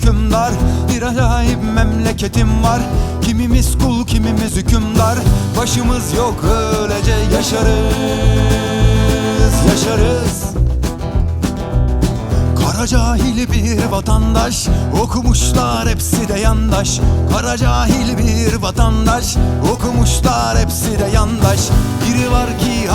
hükümdar. Bir acayip memleketim var. Kimimiz kul kimimiz hükümdar. Başımız yok öylece yaşarız Yaşarız. Kara cahil bir vatandaş Okumuşlar hepsi de yandaş. Kara cahil bir vatandaş Okumuşlar hepsi de yandaş. Biri var ki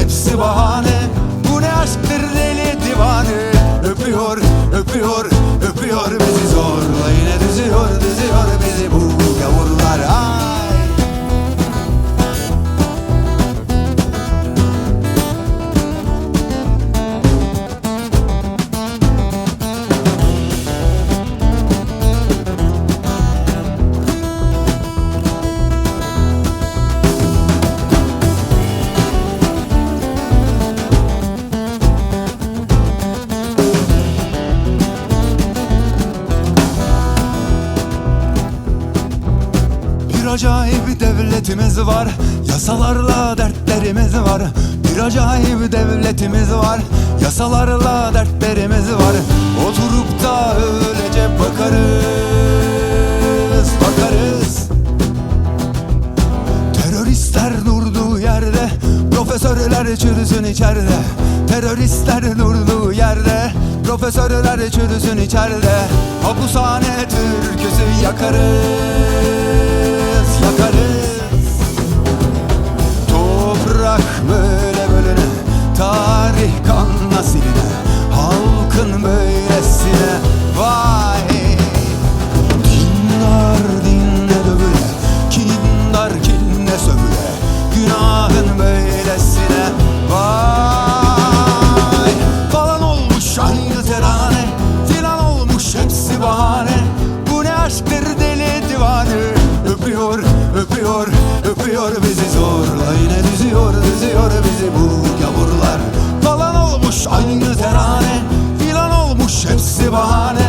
hepsi bahane. Bu ne aşktır deli divane Öpüyor, öpüyor, öpüyor bizi zorla. Yine düzüyor, düzüyor bizi acayip devletimiz var. Yasalarla dertlerimiz var. Bir acayip devletimiz var. Yasalarla dertlerimiz var. Oturup da öylece bakarız Bakarız. Teröristler durduğu yerde Profesörler çürüsün içeride. Teröristler durduğu yerde Profesörler çürüsün içeride. Hapushane türküsü Yakarız bahane.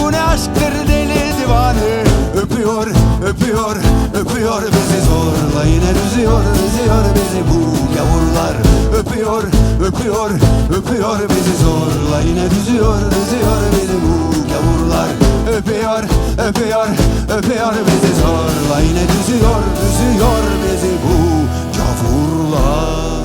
Bu ne aşktır deli divane Öpüyor, öpüyor, öpüyor bizi zorla. Yine düzüyor, düzüyor bizi bu yavrular Öpüyor, öpüyor, öpüyor bizi zorla. Yine düzüyor, düzüyor bizi bu yavrular Öpüyor, öpüyor, öpüyor bizi zorla. Yine düzüyor, düzüyor bizi bu yavrular